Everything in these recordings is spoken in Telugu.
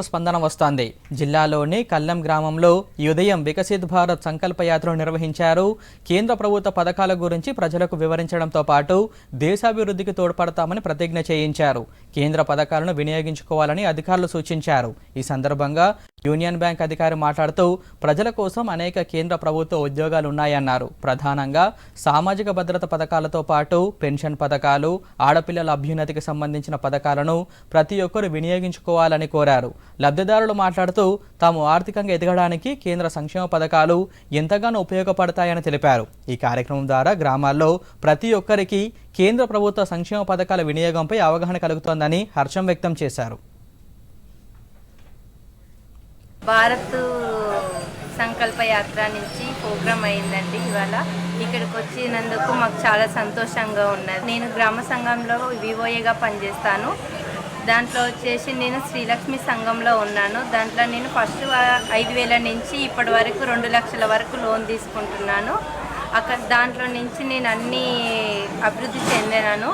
స్పందన వస్తోంది. జిల్లాలోని కల్లం గ్రామంలో ఈ ఉదయం వికసిత్ భారత్ సంకల్ప యాత్రను నిర్వహించారు. కేంద్ర ప్రభుత్వ పథకాల గురించి ప్రజలకు వివరించడంతో పాటు దేశాభివృద్ధికి తోడ్పడతామని ప్రతిజ్ఞ చేయించారు. కేంద్ర పథకాలను వినియోగించుకోవాలని అధికారులు సూచించారు. ఈ సందర్భంగా యూనియన్ బ్యాంక్ అధికారి మాట్లాడుతూ ప్రజల కోసం అనేక కేంద్ర ప్రభుత్వ ఉద్యోగాలు ఉన్నాయన్నారు ప్రధానంగా సామాజిక భద్రత పథకాలతో పాటు పెన్షన్ పథకాలు ఆడపిల్లల అభ్యున్నతికి సంబంధించిన పథకాలను ప్రతి ఒక్కరూ వినియోగించుకోవాలని కోరారు. లబ్ధిదారులు మాట్లాడుతూ తాము ఆర్థికంగా ఎదగడానికి కేంద్ర సంక్షేమ పథకాలు ఎంతగానో ఉపయోగపడతాయని తెలిపారు. ఈ కార్యక్రమం ద్వారా గ్రామాల్లో ప్రతి ఒక్కరికి కేంద్ర ప్రభుత్వ సంక్షేమ పథకాల వినియోగంపై అవగాహన కలుగుతోందని హర్షం వ్యక్తం చేశారు. భారత్ సంకల్ప యాత్ర నుంచి ప్రోగ్రామ్ అయిందండి ఇవాళ. ఇక్కడికి వచ్చినందుకు మాకు చాలా సంతోషంగా ఉన్నది. నేను గ్రామ సంఘంలో వివోఏగా పనిచేస్తాను. దాంట్లో వచ్చేసి నేను శ్రీలక్ష్మి సంఘంలో ఉన్నాను. దాంట్లో నేను ఫస్ట్ ఐదు వేల నుంచి ఇప్పటి వరకు రెండు లక్షల వరకు లోన్ తీసుకుంటున్నాను. అక్కడ దాంట్లో నుంచి నేను అన్ని అభివృద్ధి చెందినాను.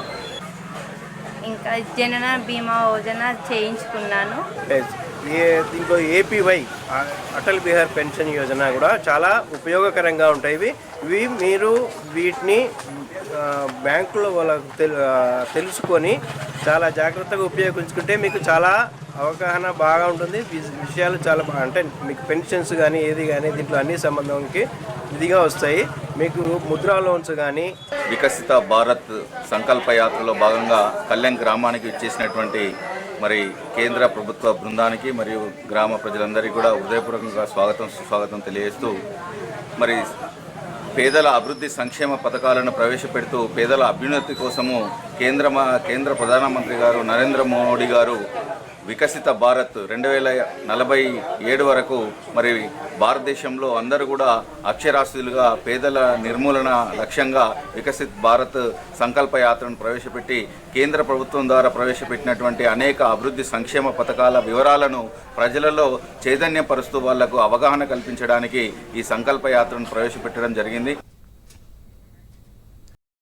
ఇంకా జనన బీమా యోజన చేయించుకున్నాను. ఏ దీంట్లో ఏపీవై అటల్ బిహార్ పెన్షన్ యోజన కూడా చాలా ఉపయోగకరంగా ఉంటాయి. ఇవి ఇవి మీరు వీటిని బ్యాంకుల బ్యాంకులో వాళ్ళకు తెలుసుకొని చాలా జాగ్రత్తగా ఉపయోగించుకుంటే మీకు చాలా అవగాహన బాగా ఉంటుంది. విషయాలు చాలా బాగా అంటే మీకు పెన్షన్స్ కానీ ఏది కానీ దీంట్లో అన్ని సంబంధంకి ఇదిగా వస్తాయి. మీకు ముద్రా లోన్స్ కానీ వికసిత భారత్ సంకల్ప యాత్రలో భాగంగా కళ్యాణ్ గ్రామానికి ఇచ్చేసినటువంటి మరి కేంద్ర ప్రభుత్వ బృందానికి మరియు గ్రామ ప్రజలందరికీ కూడా హృదయపూర్వకంగా స్వాగతం సుస్వాగతం తెలియజేస్తూ మరి పేదల అభివృద్ధి సంక్షేమ పథకాలను ప్రవేశపెడుతూ పేదల అభ్యున్నతి కోసము కేంద్ర మ- కేంద్ర ప్రధానమంత్రి గారు నరేంద్ర మోడీ గారు వికసిత భారత్ రెండు వేల నలభై ఏడు వరకు మరి భారతదేశంలో అందరూ కూడా అక్షరాస్యులుగా పేదల నిర్మూలన లక్ష్యంగా వికసిత్ భారత్ సంకల్ప యాత్రను ప్రవేశపెట్టి కేంద్ర ప్రభుత్వం ద్వారా ప్రవేశపెట్టినటువంటి అనేక అభివృద్ధి సంక్షేమ పథకాల వివరాలను ప్రజలలో చైతన్యపరుస్తూ వాళ్ళకు అవగాహన కల్పించడానికి ఈ సంకల్ప యాత్రను ప్రవేశపెట్టడం జరిగింది.